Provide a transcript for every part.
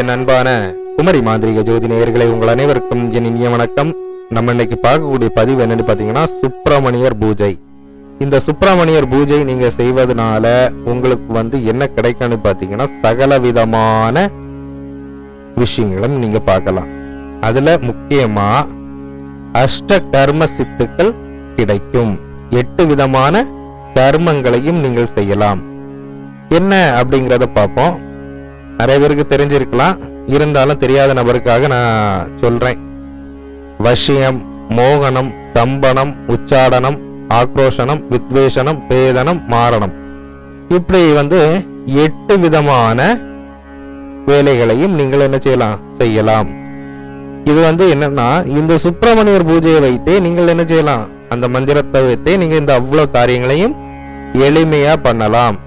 என் அன்பான குமரி மாந்திரிக ஜோதி நேயர்களை உங்கள் அனைவருக்கும் என் இனிய வணக்கம். நம்ம இன்னைக்கு பார்க்கக்கூடிய பதிவு என்னன்னு பார்த்தீங்கன்னா சுப்பிரமணியர் பூஜை. இந்த சுப்பிரமணியர் பூஜை நீங்க செய்வதனால உங்களுக்கு வந்து என்ன கிடைக்கும்னு பார்த்தீங்கன்னா சகல விதமான விஷயங்களும் நீங்க பார்க்கலாம். அதுல முக்கியமா அஷ்ட கர்ம சித்துக்கள் கிடைக்கும். எட்டு விதமான கர்மங்களையும் நீங்கள் செய்யலாம். என்ன அப்படிங்கிறத பார்ப்போம். நிறைய பேருக்கு தெரிஞ்சிருக்கலாம். இருந்தாலும் தெரியாத நபருக்காக நான் சொல்றேன். வஷியம் மோகனம் தம்பனம் உச்சாடனம் ஆக்ரோஷனம் வித்வேஷனம் பேதனம் மாரணம். இப்படி வந்து எட்டு விதமான வேலைகளையும் நீங்கள் என்ன செய்யலாம்? செய்யலாம். இது வந்து என்னன்னா இந்த சுப்பிரமணியர் பூஜையை வைத்தே நீங்கள் என்ன செய்யலாம்? அந்த மந்திரத்தை வைத்தே நீங்க இந்த அவ்வளவு காரியங்களையும் எளிமையா பண்ணலாம்.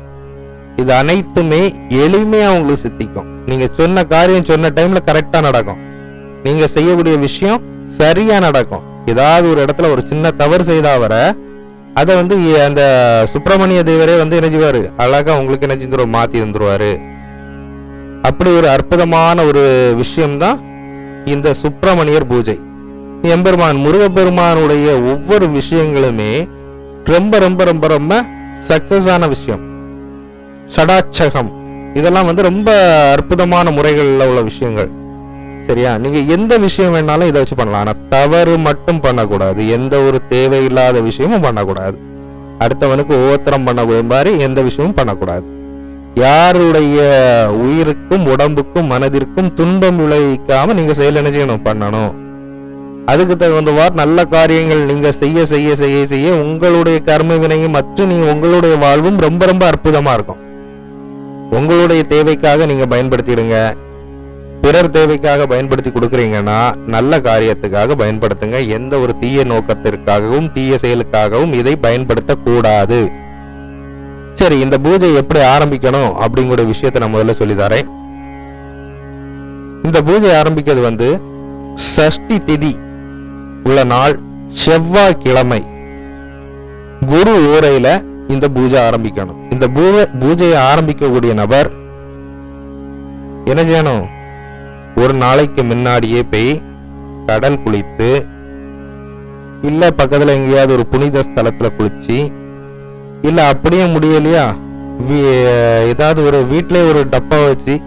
இது அனைத்துமே எளிமையா உங்களுக்கு சித்திக்கும். நீங்க சொன்ன காரியம் சொன்ன டைம்ல கரெக்டா நடக்கும். நீங்க செய்யக்கூடிய விஷயம் சரியா நடக்கும். ஏதாவது ஒரு இடத்துல ஒரு சின்ன தவறு செய்தா வர அதை வந்து அந்த சுப்பிரமணிய தேவரே வந்து இணைஞ்சுவார் அழகாக அழகா உங்களுக்கு என்ன செஞ்சிருவாரு? மாத்தி தந்துருவாரு. அப்படி ஒரு அற்புதமான ஒரு விஷயம்தான் இந்த சுப்பிரமணியர் பூஜை. எம்பெருமான் முருகப்பெருமானுடைய ஒவ்வொரு விஷயங்களுமே ரொம்ப ரொம்ப ரொம்ப ரொம்ப சக்சஸ் ஆன விஷயம். சடாச்சகம். இதெல்லாம் வந்து ரொம்ப அற்புதமான முறைகளில் உள்ள விஷயங்கள். சரியா? நீங்க எந்த விஷயம் வேணாலும் இதை வச்சு பண்ணலாம். ஆனா தவறு மட்டும் பண்ணக்கூடாது. எந்த ஒரு தேவையில்லாத விஷயமும் பண்ணக்கூடாது. அடுத்தவனுக்கு ஓத்திரம் பண்ணக்கூடிய மாதிரி எந்த விஷயமும் பண்ணக்கூடாது. யாருடைய உயிருக்கும் உடம்புக்கும் மனதிற்கும் துன்பம் விளைவிக்காம நீங்க செயல் என்ன செய்யணும்? பண்ணணும். அதுக்கு தகுந்தவாறு நல்ல காரியங்கள் நீங்க செய்ய செய்ய செய்ய செய்ய உங்களுடைய கர்ம வினையும் மற்றும் நீ உங்களுடைய வாழ்வும் ரொம்ப ரொம்ப அற்புதமா இருக்கும். உங்களுடைய தேவைக்காக நீங்க பயன்படுத்திடுங்க. பிறர் தேவைக்காக பயன்படுத்தி கொடுக்குறீங்கன்னா நல்ல காரியத்துக்காக பயன்படுத்துங்க. எந்த ஒரு தீய நோக்கத்திற்காகவும் தீய செயலுக்காகவும் இதை பயன்படுத்தக்கூடாது. சரி இந்த பூஜை எப்படி ஆரம்பிக்கணும் அப்படிங்கிற விஷயத்தை நான் முதல்ல சொல்லி தரேன் இந்த பூஜை ஆரம்பிக்கிறது வந்து சஷ்டி திதி உள்ள நாள் செவ்வாய்க்கிழமை. குரு ஓரையில இந்த பூஜை ஆரம்பிக்கணும். இந்த பூஜை பூஜையை ஆரம்பிக்கக்கூடிய நபர் என்ன செய்யணும்? ஒரு நாளைக்கு முன்னாடியே போய் கடல் குளித்து இல்லை பக்கத்துல எங்கேயாவது ஒரு புனித ஸ்தலத்துல குளிச்சு இல்லை அப்படியே முடியலையா? வீ- ஏதாவது ஒரு வீட்டிலே ஒரு டப்பா வச்சு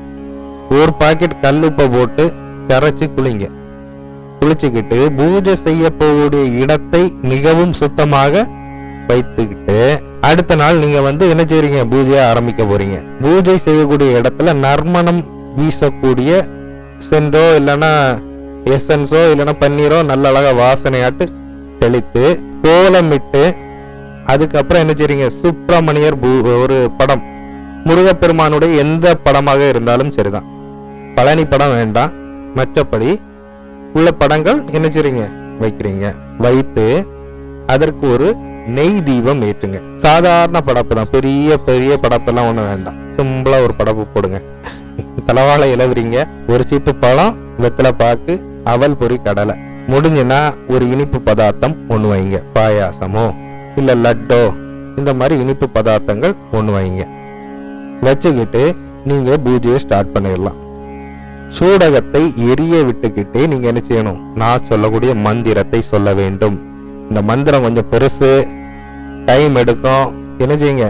ஒரு பாக்கெட் கல் உப்பை போட்டு கரைச்சி குளிங்க. குளிச்சுக்கிட்டு பூஜை செய்ய போகக்கூடிய இடத்தை மிகவும் சுத்தமாக வைத்துக்கிட்டு அடுத்த நாள் நீங்கள் வந்து என்ன செய்கிறீங்க பூஜையை ஆரம்பிக்க போகிறீங்க பூஜை செய்யக்கூடிய இடத்துல நறுமணம் வீசக்கூடிய சென்றோ இல்லைன்னா எசன்ஸோ இல்லைன்னா பன்னீரோ நல்ல அழகாக வாசனையாட்டு தெளித்து கோலமிட்டு அதுக்கப்புறம் என்ன செய்றீங்க? சுப்பிரமணியர் பூ ஒரு படம். முருகப்பெருமானுடைய எந்த படமாக இருந்தாலும் சரிதான். பழனி படம் வேண்டாம். மற்றபடி உள்ள படங்கள் என்ன செய்றீங்க? வைக்கிறீங்க. வைத்து அதற்கு ஒரு நெய் தீபம் ஏற்றுங்க. சாதாரண படப்பு தான் பெரிய பெரிய படப்பெல்லாம் ஒன்றும் வேண்டாம். சிம்பிளாக ஒரு படப்பு போடுங்க. தலவாழை இலவுறீங்க ஒரு சீப்பு பழம் வெத்தலை பாக்கு அவல் பொரி கடலை. முடிஞ்சுன்னா ஒரு இனிப்பு பதார்த்தம் ஒன்று வைங்க. பாயாசமோ இல்லை லட்டோ இந்த மாதிரி இனிப்பு பதார்த்தங்கள் ஒன்று வைங்க. வச்சுக்கிட்டு நீங்கள் பூஜையை ஸ்டார்ட் பண்ணிடலாம். சூடகத்தை எரிய விட்டுக்கிட்டே நீங்கள் என்ன செய்யணும்? நான் சொல்லக்கூடிய மந்திரத்தை சொல்ல வேண்டும். இந்த மந்திரம் கொஞ்சம் பெருசு. டைம் எடுக்கும். என்ன செய்யுங்க?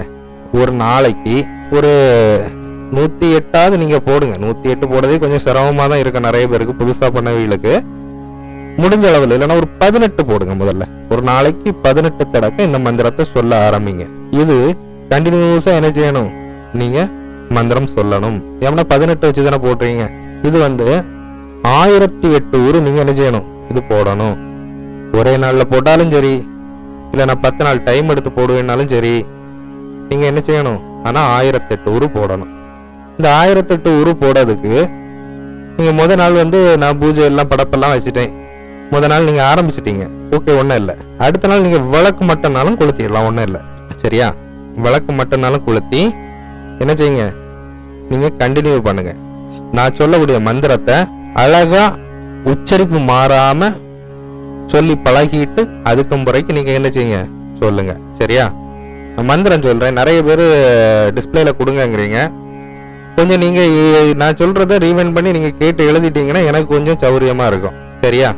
ஒரு நாளைக்கு ஒரு நூற்றி எட்டாவது நீங்கள் போடுங்க. நூற்றி எட்டு போடுறதே கொஞ்சம் சிரமமாக தான் இருக்கு நிறைய பேருக்கு புதுசாக பண்ணவங்களுக்கு. முடிஞ்ச அளவில் இல்லைன்னா ஒரு பதினெட்டு போடுங்க முதல்ல. ஒரு நாளைக்கு பதினெட்டு தடக்க இந்த மந்திரத்தை சொல்ல ஆரம்பிங்க. இது கண்டினியூஸாக என்ன செய்யணும்? நீங்கள் மந்திரம் சொல்லணும். ஏன்னா பதினெட்டு வச்சு தானே போடுறீங்க? இது வந்து ஆயிரத்தி எட்டு ஊர் நீங்கள் என்ன செய்யணும்? இது போடணும். ஒரே நாளில் போட்டாலும் சரி இதை நான் பத்து நாள் டைம் எடுத்து போடுவேன்னாலும் சரி நீங்கள் என்ன செய்யணும்? ஆனால் ஆயிரத்தெட்டு உரு போடணும். இந்த ஆயிரத்தெட்டு உரு போடுறதுக்கு நீங்கள் முத நாள் வந்து நான் பூஜை எல்லாம் படப்பெல்லாம் வச்சுட்டேன். முத நாள் நீங்கள் ஆரம்பிச்சிட்டீங்க. ஓகே ஒன்றும் இல்லை. அடுத்த நாள் நீங்கள் விளக்கு மட்டும்னாலும் கொளுத்திடலாம் ஒன்றும் இல்லை. சரியா? விளக்கு மட்டும்னாலும் கொளுத்தி என்ன செய்யுங்க? நீங்கள் கண்டினியூ பண்ணுங்கள் நான் சொல்லக்கூடிய மந்திரத்தை அழகாக உச்சரிப்பு மாறாமல் சொல்லி பழகிட்டு அதுக்கு முறைக்கு நீங்க என்ன செய்யுங்க? சொல்லுங்க. சரியா? மந்திரம் சொல்றேன். நிறைய பேர் டிஸ்பிளேல கொடுங்கங்கிறீங்க. கொஞ்சம் நீங்க நான் சொல்றத ரீவைண்ட் பண்ணி நீங்க கேட்டு எழுதிட்டீங்கன்னா எனக்கு கொஞ்சம் சௌரியமா இருக்கும். சரியா?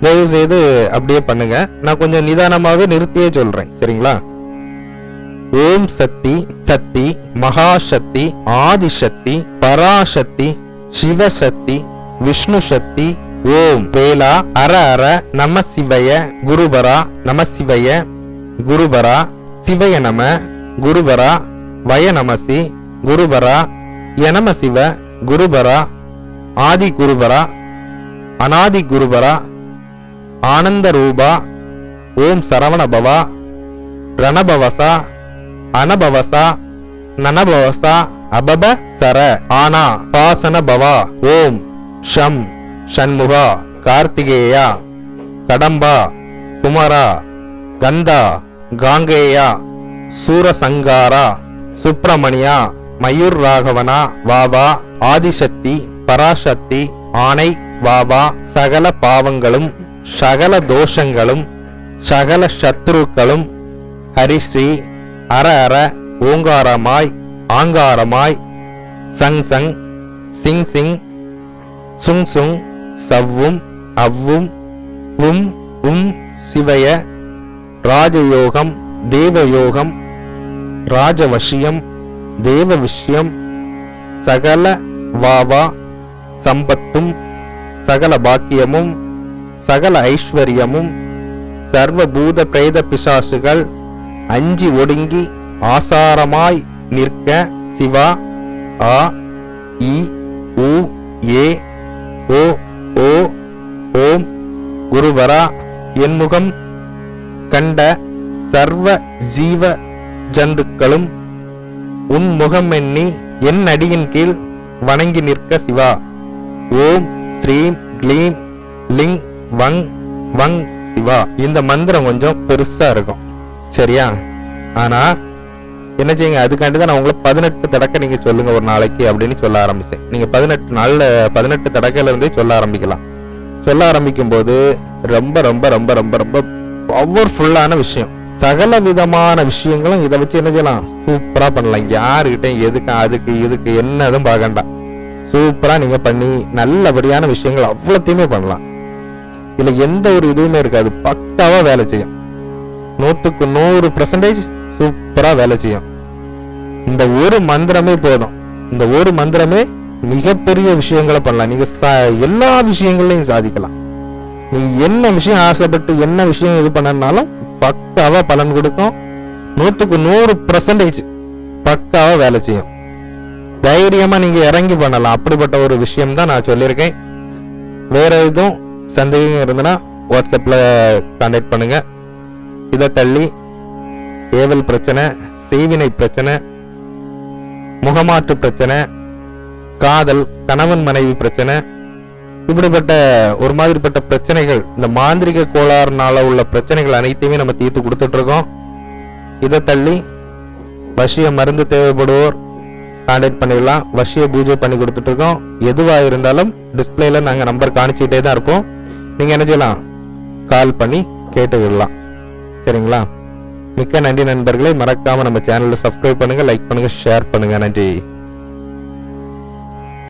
தயவு செய்து அப்படியே பண்ணுங்க. நான் கொஞ்சம் நிதானமாகவே நிறுத்தியே சொல்றேன். சரிங்களா? ஓம் சக்தி சக்தி மகாசக்தி ஆதிசக்தி பராசக்தி சிவசக்தி விஷ்ணு சக்தி ஓம் வேலா அர அர நம சிவய குருபரா நம சிவய குருபரா சிவய நம குருபரா வய நமசி குருபரா எனம சிவ குருபரா ஆதி குருபரா அனாதி குருபரா ஆனந்த ரூபா ஓம் சரவண பவா ரணபவசா அனபவசா நனபவசா அபப சர ஆனா பாசன பவா ஓம் ஷம். ஷண்முகா கார்த்திகேயா கடம்பா குமரா கந்தா காங்கேயா சூரசங்காரா சுப்பிரமணியா மயூர் ராகவனா வாவா ஆதிசக்தி பராசக்தி ஆனை வாவா சகல பாவங்களும் சகல தோஷங்களும் சகல சத்ருக்களும் ஹரிஸ்ரீ அர அர ஓங்காரமாய் ஆங்காரமாய் சங் சங் சிங் சிங் சுங் சுங் சவ்வும் அவ்வும் உம் உம் சிவய ராஜயோகம் தேவயோகம் ராஜவசியம் தேவ விஷயம் சகல வாவா சம்பத்தும் சகல பாக்கியமும் சகல ஐஸ்வர்யமும் சர்வபூத பிரேத பிசாசுகள் அஞ்சி ஒடுங்கி ஆசாரமாய் நிற்க சிவா ஆ இ உ ஏ ஓ ஓ ஓம் குருவரா என்முகம் கண்ட சர்வ ஜீவ ஜந்துக்களும் உன் முகம் எண்ணி என் அடியின் கீழ் வணங்கி நிற்க சிவா. ஓம் ஸ்ரீம் க்ளீம் லிங் வங் வங் சிவா. இந்த மந்திரம் கொஞ்சம் பெருசா இருக்கும். சரியா? ஆனா என்ன செய்யுங்க? அதுக்காண்டி தான் நான் உங்களை பதினெட்டு தடக்க நீங்க சொல்லுங்க ஒரு நாளைக்கு அப்படின்னு சொல்ல ஆரம்பிச்சேன். நீங்க பதினெட்டு நாள்ல பதினெட்டு தடக்கையில இருந்தே சொல்ல ஆரம்பிக்கலாம். சொல்ல ஆரம்பிக்கும் போது ரொம்ப ரொம்ப ரொம்ப ரொம்ப ரொம்ப பவர்ஃபுல்லான விஷயம். சகல விதமான விஷயங்களும் இதை வச்சு என்ன செய்யலாம்? சூப்பராக பண்ணலாம். யாருக்கிட்டையும் எதுக்கு அதுக்கு இதுக்கு என்னதும் பார்க்கண்டாம் சூப்பராக நீங்கள் பண்ணி நல்லபடியான விஷயங்கள் அவ்வளோத்தையுமே பண்ணலாம். இதில் எந்த ஒரு இதுவுமே இருக்காது. பக்காவாக வேலை செய்யும். நூற்றுக்கு நூறு பர்சன்டேஜ் சூப்பராக வேலை செய்யும். இந்த ஒரு மந்திரமே போதும். இந்த ஒரு மந்திரமே மிகப்பெரிய விஷயங்களை பண்ணலாம். நீங்க எல்லா விஷயங்களையும் சாதிக்கலாம். நீ என்ன விஷயம் ஆசைப்பட்டு என்ன விஷயம் இது பண்ணனாலும் பக்காவா பலன் கொடுக்கும். நூற்றுக்கு நூறு பர்சன்டேஜ் பக்காவா வேலை செய்யும். தைரியமா நீங்க இறங்கி பண்ணலாம். அப்படிப்பட்ட ஒரு விஷயம் தான் நான் சொல்லியிருக்கேன். வேற எதுவும் சந்தேகம் இருந்ததுன்னா வாட்ஸ்அப்ல கான்டாக்ட் பண்ணுங்க. இதை தள்ளி ஏவல் பிரச்சனை செய்வினை பிரச்சனை முகமாற்று பிரச்சனை காதல் கணவன் மனைவி பிரச்சனை இப்படிப்பட்ட ஒரு மாதிரிப்பட்ட பிரச்சனைகள் இந்த மாந்திரிக கோளாறுனால உள்ள பிரச்சனைகள் அனைத்தையுமே நம்ம தீர்த்து கொடுத்துட்டு இருக்கோம் இதை தள்ளி வசிய மருந்து தேவைப்படுவோர் கான்டாக்ட் பண்ணிடலாம். வசிய பூஜை பண்ணி கொடுத்துட்டு இருக்கோம் எதுவாக இருந்தாலும் டிஸ்பிளேல நாங்கள் நம்பர் காணிச்சிட்டே தான் இருப்போம் நீங்க என்ன செய்யலாம்? கால் பண்ணி கேட்டுக்கிடலாம். சரிங்களா? மிக்க நன்றி நண்பர்களை. மறக்காம நம்ம சேனலில் சப்ஸ்கிரைப் பண்ணுங்க லைக் பண்ணுங்க ஷேர் பண்ணுங்க. நன்றி.